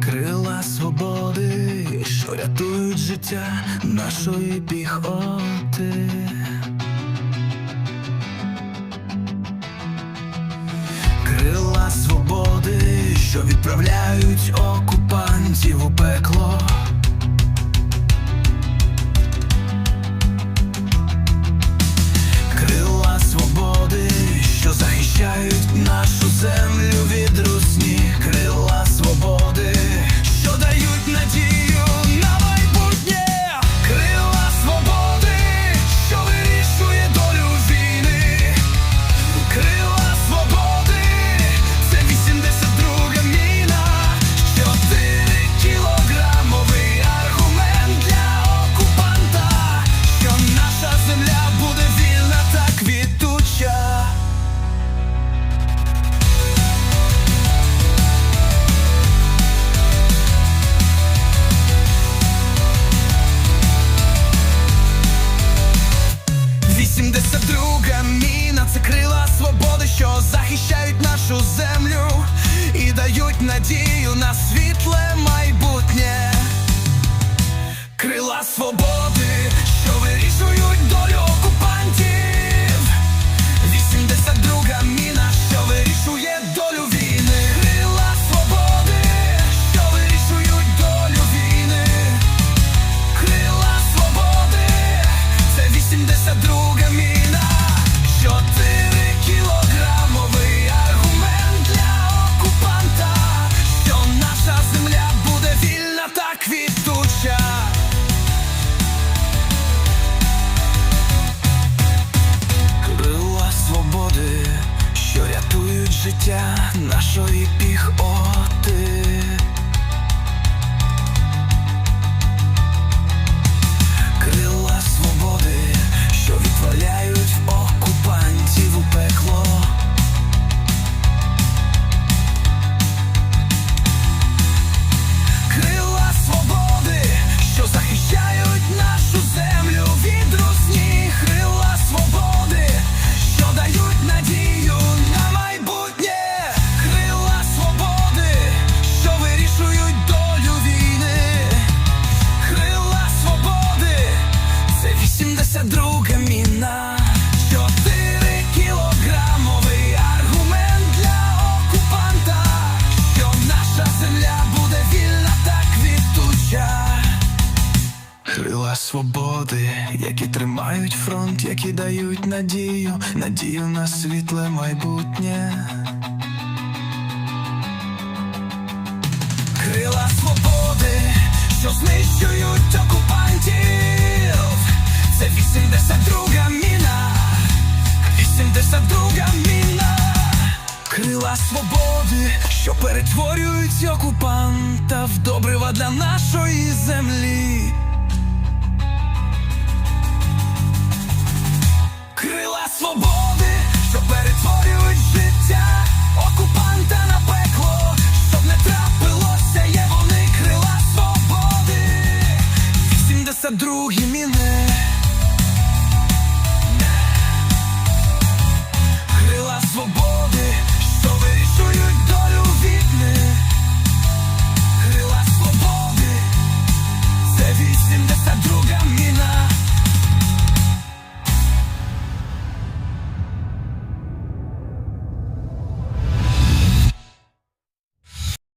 Крила свободи, що рятують життя нашої піхоти. Крила свободи, що відправляють окупантів на світле майбутнє. Крила свободи, що вирішують долю наша земля буде вільна та квітуча. Крила свободи, що рятують життя нашої піхоти. Свободи, які тримають фронт, які дають надію, надію на світле майбутнє. Крила свободи, що знищують окупантів. Це 82 міна, 82 міна. Крила свободи, що перетворюють окупанта в добрива для нашої землі.